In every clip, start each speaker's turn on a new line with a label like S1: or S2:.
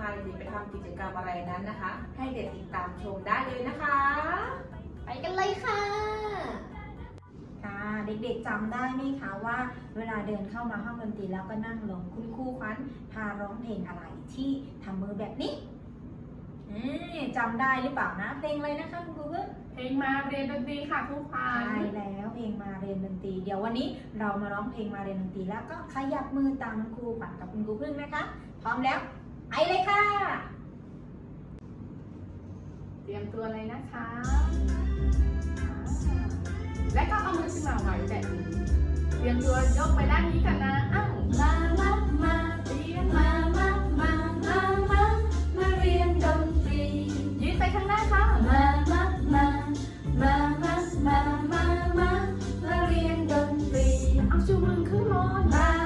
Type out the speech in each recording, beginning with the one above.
S1: พาเด็กๆไปทำกิจกรรมอะไรนั้นนะคะ ให้เด็กติดตามชมได้เลยนะคะ
S2: ไปกันเลยค่ะ
S3: ค่ะ เด็กๆจำได้ไหมคะว่า เวลาเดินเข้ามาห้องดนตรีแล้วก็นั่งลงคุณครูควันพาร้องเพลงอะไรที่ทำมือแบบนี้เอ๊ะจำได้หรือเปล่านะเพลงอะไรนะคะคุณครูเพิ่ง
S1: เพลงมาเรียนดนตรีค่ะครูพา
S3: ใช่แล้วเพลงมาเรียนดนตรี เดี๋ยววันนี้เรามาร้องเพลงมาเรียนดนตรีแล้วก็ขยับมือตามคุณครูขวัญกับคุณครูพึ่งนะคะ พร้อมแล้ว ไปเลยค่ะ
S1: เตรียมตัวเลยนะคะ และก็เอามือขึ้นมาไว้แบบนี้ เตรียมตัวยกไปด้านนี้กันนะอ้าว
S2: มามามาเรียนมามามามามามาเรียนดนตรี
S1: ยืนไปข้างหน้าค่ะ
S2: มามามามามามามามามาเรียนดนตรี
S1: เอาชูมือขึ้นน
S2: มามามา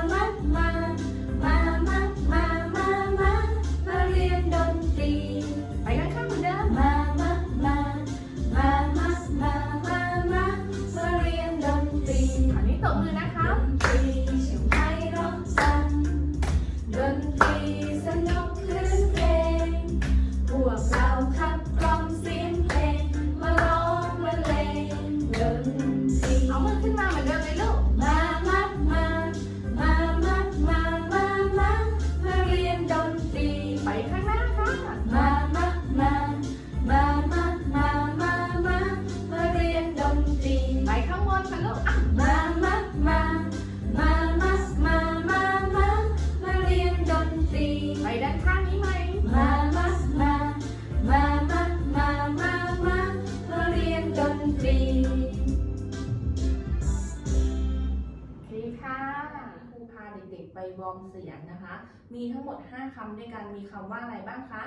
S1: อ
S2: ร์
S1: ม
S2: เสียงนะ
S1: คะ
S2: มี
S1: ทั้งหมด 5คำด้วยกัน มีคำว่าอะไรบ้างคะ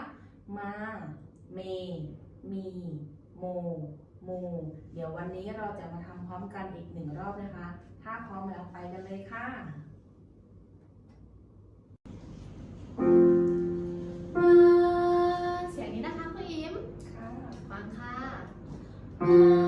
S1: มา เม มี โมมูเดี๋ยววันนี้เราจะมาทำพร้อมกันอีกหนึ่งรอบนะคะ ถ้าพร้อมแล้วไปกันเลยค่ะ
S2: มาเสียงนี้นะคะคุณอิม
S1: ค่ะ
S2: ฟังค่ะ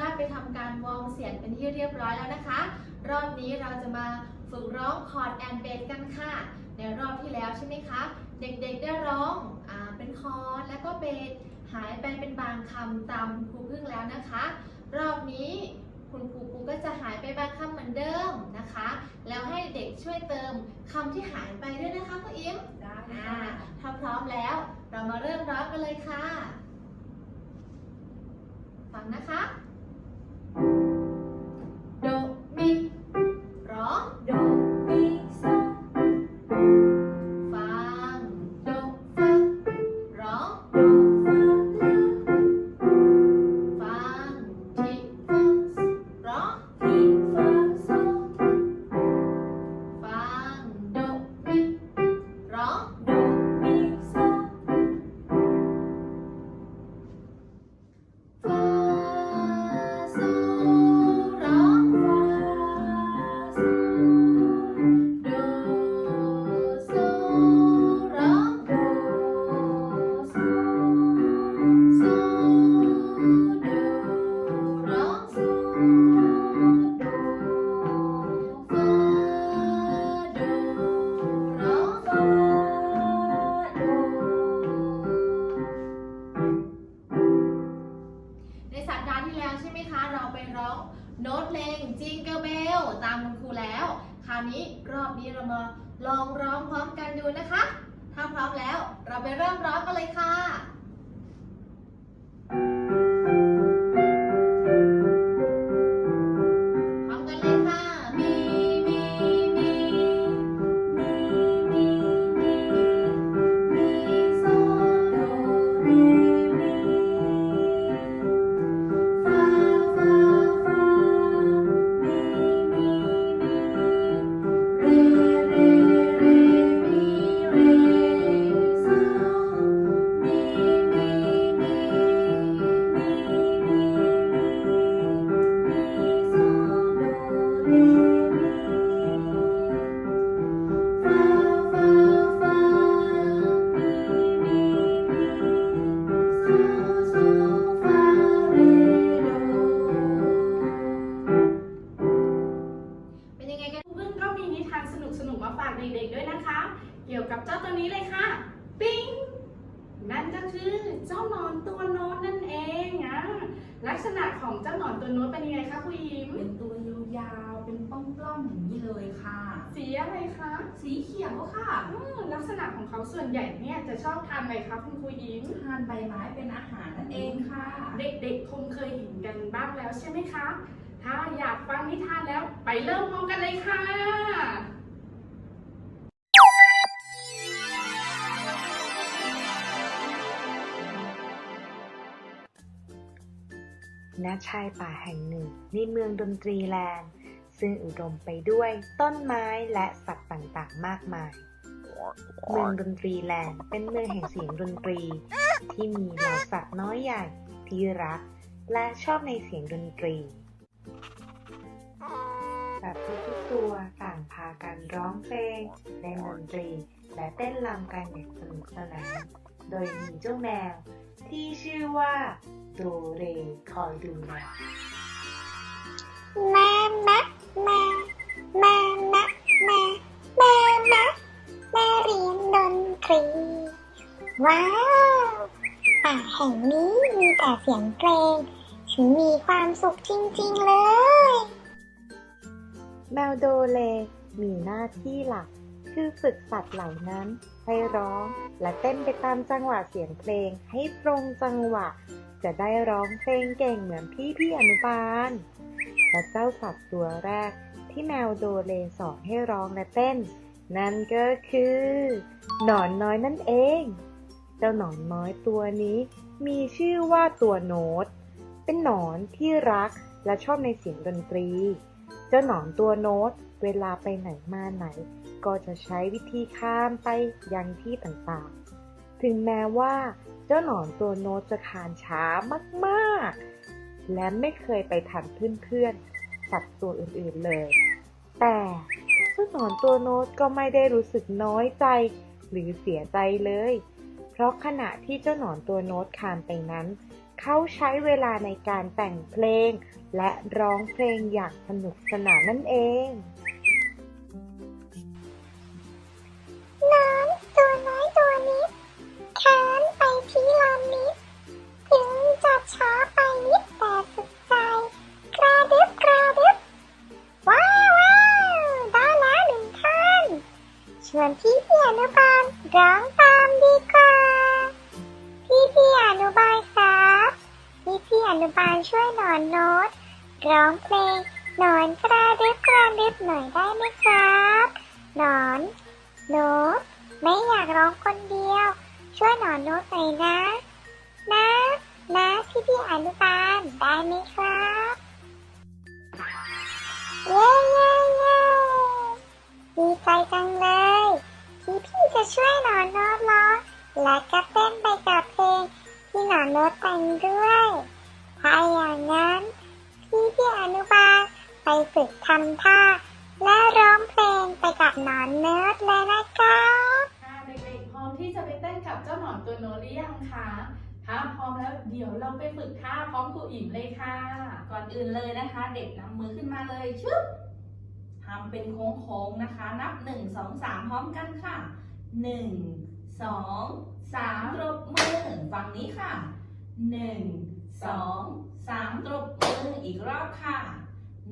S2: ได้ไปทำการวอร์มเสียงเป็นที่เรียบร้อยแล้วนะคะ รอบนี้เราจะมาฝึกร้องคอร์ดแอนเบสกันค่ะ ในรอบที่แล้วใช่ไหมคะ เด็กๆได้ร้องอ่าเป็นคอร์ดแล้วก็เบสหายไปเป็นบางคำตามคุณครูพึ่งแล้วนะคะ รอบนี้คุณครูปูก็จะหายไปบางคำเหมือนเดิมนะคะ แล้วให้เด็กช่วยเติมคำที่หายไปด้วยนะคะพ่ออิม
S1: ได้
S2: อ่า
S1: ค่ะ
S2: ถ้าพร้อมแล้วเรามาเริ่มร้องกันเลยค่ะ หนอน
S4: ตัวโน้ตนั่นเองอะลักษณะของเจ้าหนอนตัวโน้ตเป็นยังไงคะครูยิม
S1: เป็นตัวยาวๆ เป็นป้อมๆอย่างนี้เลยค่ะ
S4: สีอะไรคะ
S1: สีเขียวค่ะ
S4: อืมลักษณะของเขาส่วนใหญ่เนี่ยจะชอบทานอะไรคะคุณครูยิม
S1: ทานใบไม้เป็นอาหารนั่นเองค่ะ
S4: เด็กๆ คงเคยเห็นกันบ้างแล้วใช่ไหมคะ ถ้าอยากฟังนิทานแล้วไปเริ่มพร้อมกันเลยค่ะ
S5: ณชายป่าแห่งหนึ่งในเมืองดนตรีแลนด์ ซึ่งอุดมไปด้วยต้นไม้และสัตว์ต่างๆ มากมาย เมืองดนตรีแลนด์เป็นเมืองแห่งเสียงดนตรี ที่มีเหล่าสัตว์น้อยใหญ่ที่รัก และชอบในเสียงดนตรีสัตว์ทุกตัวต่างพากันร้องเพลงเล่นดนตรี และเต้นรำกันอย่างสนุกสนาน โดยมีเจ้าแมว ที่ชื่อว่าโดเรคอยดูแล
S6: มามามามามามามามามาเรียนดนตรี ว้าวป่าแห่งนี้มีแต่เสียงเพลงฉันมีความสุขจริง ๆ เลย
S5: แมวโดเลมีหน้าที่หลัก คือฝึกสัตว์เหล่านั้นให้ร้องและเต้นไปตามจังหวะเสียงเพลงให้ตรงจังหวะ จะได้ร้องเพลงเก่งเหมือนพี่พี่อนุบาล และเจ้าสัตว์ตัวแรกที่แมวโดเลสอนให้ร้องและเต้น นั่นก็คือ หนอนน้อยนั่นเอง เจ้าหนอนน้อยตัวนี้ มีชื่อว่าตัวโน้ตเป็นหนอนที่รักและชอบในเสียงดนตรี เจ้าหนอนตัวโน้ตเวลาไปไหนมาไหน ก็จะใช้วิธีข้ามไปยังที่ต่างๆ ถึงแม้ว่าเจ้าหนอนตัวโน้ตจะคานช้ามากๆ และไม่เคยไปทันเพื่อนๆสัตว์ตัวอื่นๆเลย แต่เจ้าหนอนตัวโน้ตก็ไม่ได้รู้สึกน้อยใจหรือเสียใจเลย เพราะขณะที่เจ้าหนอนตัวโน้ตคานไปนั้น เขาใช้เวลาในการแต่งเพลง และร้องเพลงอย่างสนุกสนานนั่นเอง
S6: ช้าไปนิดแต่สุดใจ กระดึบกระดึบว้าวว้าวได้แล้วหนึ่งท่านชวนพี่พี่อนุบาลร้องตามดีกว่า พี่พี่อนุบาลครับพี่พี่อนุบาลช่วยหนอนโน้ต ร้องเพลงหนอนกระดึบกระดึบหน่อยได้ไหมครับหนอนโน้ตไม่อยากร้องคนเดียว ช่วยหนอนโน้ตหน่อยนะ นะ นะพี่พี่อนุบาลได้ไหมครับเย้เย้เย้ดีใจจังเลยที่พี่จะช่วยหนอนโน้ตร้องและก็เต้นไปกับเพลงที่หนอนโน้ตแต่งด้วยถ้าอย่างนั้นพี่พี่อนุบาลไปฝึกทำท่าและร้องเพลงไปกับหนอนเนิร์ดเลยนะครับ
S4: มแล้วเดี๋ยวเราไปฝึกท่าพร้อมครูอิ่มเลยค่ะ
S1: ก่อนอื่นเลยนะคะ เด็กนำมือขึ้นมาเลยชึบทำเป็นโค้งๆนะคะ นับ 1 2 3 พร้อมกันค่ะ 1 2 3ตรบมือฝั่งนี้ค่ะ 1 2 3ตรบมืออีกรอบค่ะ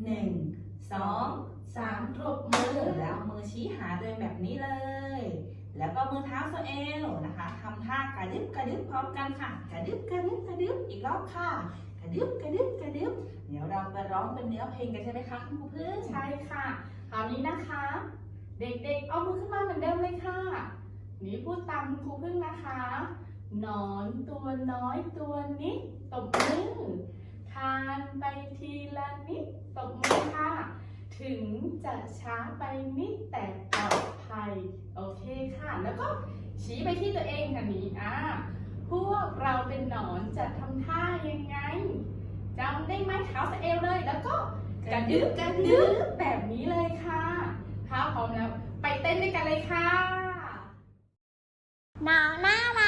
S1: 1 2 3ตรบมือแล้วมือชี้หาตัวเองแบบนี้เลย แล้วก็มือเท้าโซเอลนะคะทำท่ากระดึบกระดึบพร้อมกันค่ะ กระดึบกระดึบกระดึบอีกรอบค่ะ กระดึบกระดึบกระดึบเดี๋ยวเราไปร้องเป็นเนื้อเพลงกันใช่ไหมคะคุณครูพึ่ง
S4: ใช่ค่ะ คราวนี้นะคะ เด็กๆ เอามือขึ้นมาเหมือนเดิมเลยค่ะนี่พูดตามคุณครูพึ่งนะคะนอนตัวน้อยตัวนิดตบมือคานไปทีละนิดตบมือค่ะ ถึงจะช้าไปนิดแต่ปลอดภัย โอเคค่ะ แล้วก็ชี้ไปที่ตัวเองค่ะนี้อ่าพวกเราเป็นหนอนจะทำท่ายังไงจำได้ไหมเท้าสะเอวเลย แล้วก็กระดึบกระดึบแบบนี้เลยค่ะถ้าพร้อมแล้ว ไปเต้นด้วยกันเลยค่ะ
S7: หนาวน่ารัก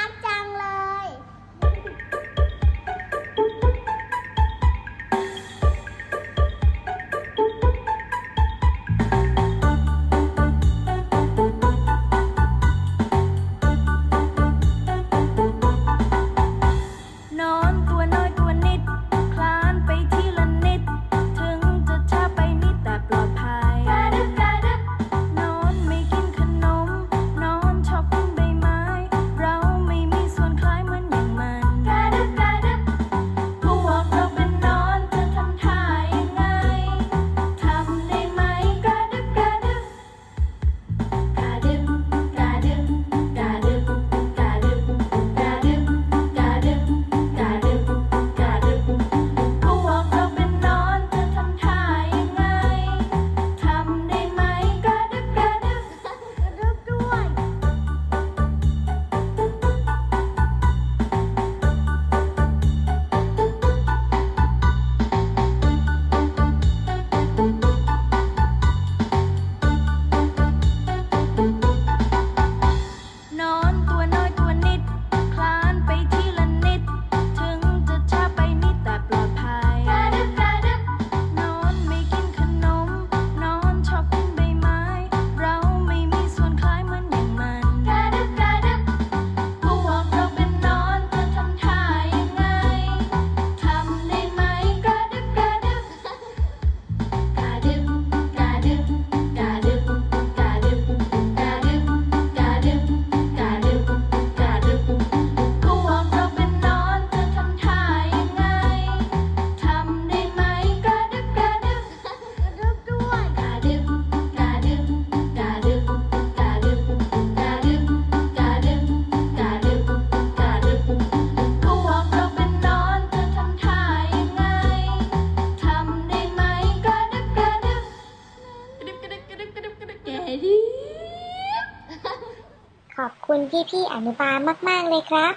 S7: ณพี่ๆอนุบาลมาก ๆ เลยครับ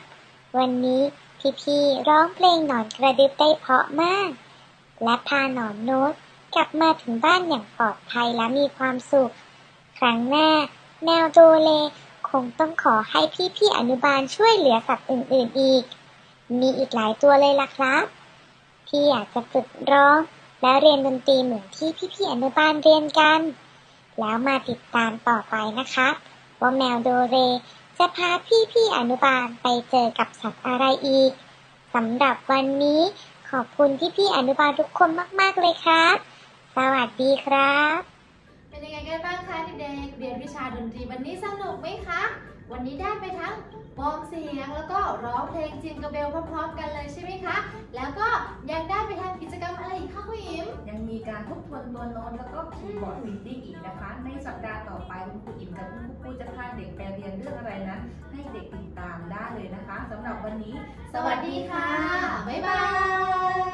S7: วันนี้พี่ๆร้องเพลงหนอนกระดึบได้เพาะมาก และพาหนอนโน้ตกลับมาถึงบ้านอย่างปลอดภัยและมีความสุข ครั้งหน้า แมวโดเล คงต้องขอให้พี่ๆอนุบาลช่วยเหลือสัตว์อื่น ๆ อีก มีอีกหลายตัวเลยล่ะครับที่อยากจะฝึกร้องและเรียนดนตรีเหมือนที่พี่ๆอนุบาลเรียนกัน แล้วมาติดตามต่อไปนะคะว่าแมวโดเร จะพาพี่ๆอนุบาลไปเจอกับสัตว์อะไรอีกสำหรับวันนี้ขอบคุณพี่ๆอนุบาลทุกคนมาก ๆ เลยครับ สวัสดีครับ
S2: เป็นยังไงกันบ้างคะเด็กๆเรียนวิชาดนตรีวันนี้สนุกไหมคะ วันนี้ได้ไปทั้งวอร์มเสียงแล้วก็ร้องเพลงจินกับเบลพร้อมๆกันเลยใช่ไหมคะ แล้วก็ยังได้ไปทำกิจกรรมอะไรอีกคะคุณอิม
S1: ยังมีการทบทวนตัวโน้ตแล้วก็คีย์บอร์ดรีดดิ้งอีกนะคะ ในสัปดาห์ต่อไปคุณครูอิมกับคุณครูปูจะพาเด็กไปเรียนเรื่องอะไรนั้น ให้เด็กติดตามได้เลยนะคะสำหรับวันนี้
S2: สวัสดีค่ะ บ๊ายบาย